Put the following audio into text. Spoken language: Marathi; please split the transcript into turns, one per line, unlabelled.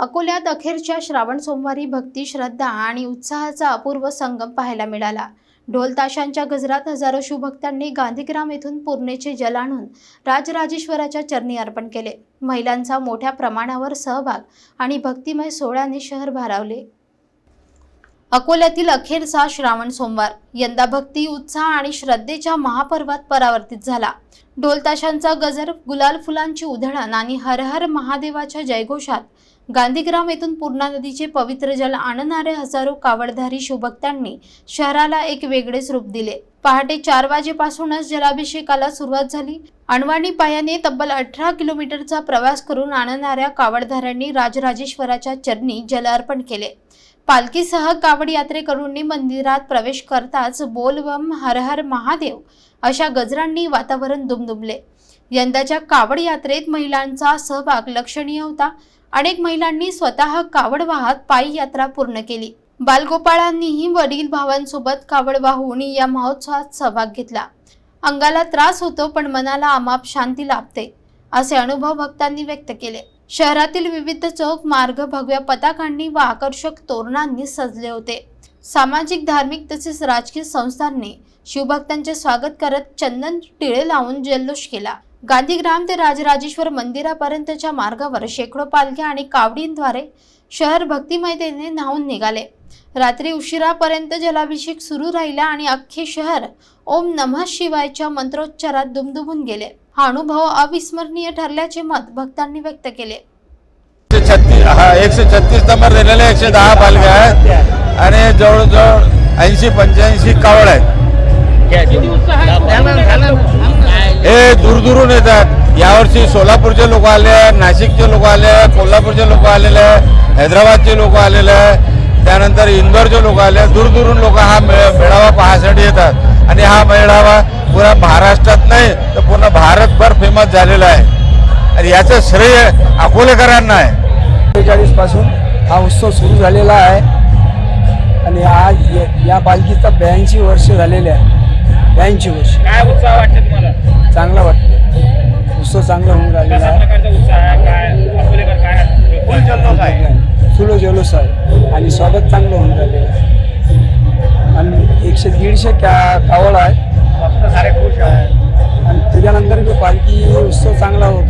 अकोल्यात अखेरच्या श्रावण सोमवारी भक्ती श्रद्धा आणि उत्साहाचा अपूर्व संगम पाहायला मिळाला. ढोल ताशांच्या गजरात हजारो शिवभक्तांनी गांधीग्राम येथून पूर्णेचे जल आणून राजराजेश्वराच्या चरणी अर्पण केले. महिलांचा मोठ्या प्रमाणावर सहभाग आणि भक्तिमय सोहळ्याने शहर भारावले. अकोल्यातील अखेरचा श्रावण सोमवार. यंदा भक्ती उत्साह आणि श्रद्धेच्या महापर्वात परावर्तित झाला. ढोलताशांचा गजर गुलाल फुलांची उधळण आणि हर हर महादेवाच्या जयघोषात गांधीग्राम येथून पूर्णा नदीचे पवित्र जल आणणारे हजारो कावडधारी शिवभक्तांनी शहराला एक वेगळेच रूप दिले. पहाटे चार वाजेपासूनच जलाभिषेकाला सुरुवात झाली. अणवाणी पायाने तब्बल अठरा किलोमीटरचा प्रवास करून आणणाऱ्या कावडधाऱ्यांनी राजराजेश्वराच्या चरणी जल अर्पण केले. पालखीसह कावड यात्रेकरूंनी मंदिरात प्रवेश करताच बोलबम हर हर महादेव अशा गजरांनी वातावरण दुमदुमले. यंदाच्या कावड यात्रेत महिलांचा सहभाग लक्षणीय होता. अनेक महिलांनी स्वतः कावड वाहत पायी यात्रा पूर्ण केली. बालगोपाळांनीही वडील भावांसोबत कावड वाहून या महोत्सवात सहभाग घेतला. अंगाला त्रास होतो पण मनाला आमाप शांती लाभते असे अनुभव भक्तांनी व्यक्त केले. शहरातील विविध चौक मार्ग भगव्या पताकांनी व आकर्षक तोरणांनी सजले होते. सामाजिक धार्मिक तसेच राजकीय संस्थांनी शिवभक्तांचे स्वागत करत चंदन टिळे लावून जल्लोष केला. गांधीग्राम ते राजराजेश्वर मंदिरापर्यंतच्या मार्गावर शेकडो पालख्या आणि कावडींद्वारे शहर भक्तिमयतेने न्हावून निघाले. रात्री उशिरापर्यंत जलाभिषेक सुरू राहिला आणि अख्खे शहर ओम नमः शिवायच्या मंत्रोच्चारात दुमदुमून गेले. हा अनुभव अविस्मरणीय ठरल्याचे मत भक्तांनी व्यक्त केले.
एकशे छत्तीस हा एकशे छत्तीस नंबर दिलेले एकशे दहा पालख्या आहेत आणि जवळजवळ ऐंशी पंच्याऐंशी कावड आहेत. हे दूरदूरून येतात. यावर्षी सोलापूरचे लोक आले नाशिकचे लोक आले कोल्हापूरचे लोक आलेले हैदराबादचे लोक आलेले त्यानंतर इंदोरचे लोक आले. दूरदूरून लोक हा मेळावा पाहण्यासाठी येतात. आणि हा मेळावा पुरा महाराष्ट्रात नाही तर पूर्ण भारतभर फेमस झालेला आहे. आणि याचं श्रेय अकोलेकरांना आहे.
बेचाळीसपासून हा उत्सव सुरू झालेला आहे. आणि आज या- पालखीचा ब्याऐंशी वर्ष झालेले आहे. ब्याऐंशी वर्ष.
काय उत्साह वाटतं तुम्हाला?
चांगला वाटतं उत्सव चांगला होऊन राहिलेला आहे. एकशे दीडशे का कावड आहे आणि त्याच्यानंतर जो पालखी उत्सव चांगला होत